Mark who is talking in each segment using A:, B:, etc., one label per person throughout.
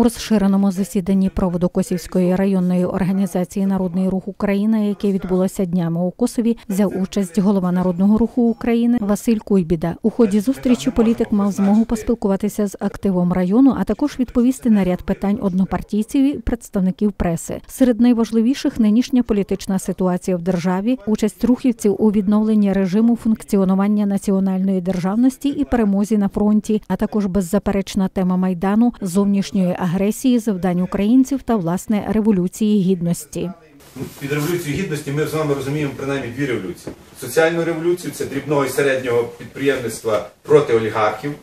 A: У розширеному засіданні проводу Косівської районної організації Народний рух України, яке відбулося днями у Косові, взяв участь голова Народного руху України Василь Куйбіда. У ході зустрічі політик мав змогу поспілкуватися з активом району, а також відповісти на ряд питань однопартійців і представників преси. Серед найважливіших нинішня політична ситуація в державі, участь рухівців у відновленні режиму функціонування національної державності і перемозі на фронті, а також беззаперечна тема майдану, зовнішньої агресії, завдань українців та власне революції гідності.
B: Ну, Під революцією гідності ми з вами розуміємо принаймні дві революції. Соціальну революцію це дрібного і середнього підприємництва проти олігархів.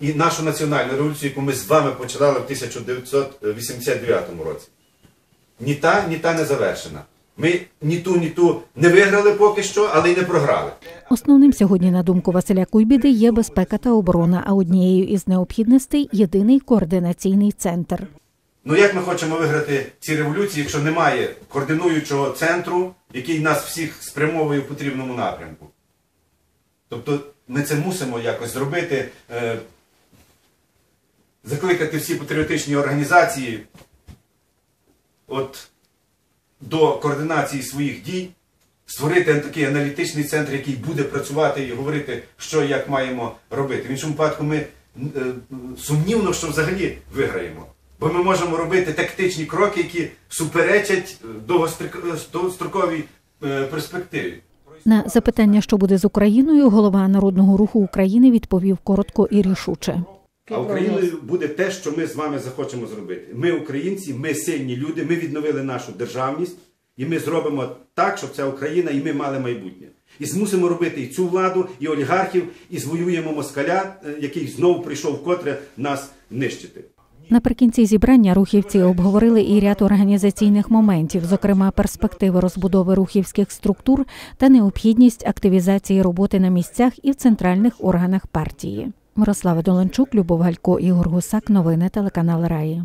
B: І нашу національну революцію, яку ми з вами починали в 1989 році. Ні та, ні та не завершена. Ми ні ту, ні ту не виграли поки що, але й не програли.
A: Основним сьогодні, на думку Василя Куйбіди, є безпека та оборона. А однією із необхідностей єдиний координаційний центр.
B: Ну як ми хочемо виграти ці революції, якщо немає координуючого центру, який нас всіх спрямовує в потрібному напрямку? Тобто ми це мусимо якось зробити, е, закликати всі патріотичні організації от, до координації своїх дій, створити такий аналітичний центр, який буде працювати і говорити, що і як маємо робити. В іншому випадку ми е, сумнівно, що взагалі виграємо. Бо ми можемо робити тактичні кроки, які суперечать е, довгостроковій е, перспективі.
A: На запитання, що буде з Україною, голова Народного руху України відповів коротко і рішуче.
B: А Україною буде те, що ми з вами захочемо зробити. Ми, українці, ми сильні люди, ми відновили нашу державність, і ми зробимо так, щоб ця Україна і ми мали майбутнє. І змусимо робити і цю владу, і олігархів, і звоюємо москаля, е, який знову прийшов вкотре нас нищити.
A: Наприкінці зібрання рухівці обговорили і ряд організаційних моментів, зокрема перспективи розбудови рухівських структур та необхідність активізації роботи на місцях і в центральних органах партії. Мирослава Доленчук, Любов Галько, Ігор Гусак. Новини телеканал Раї.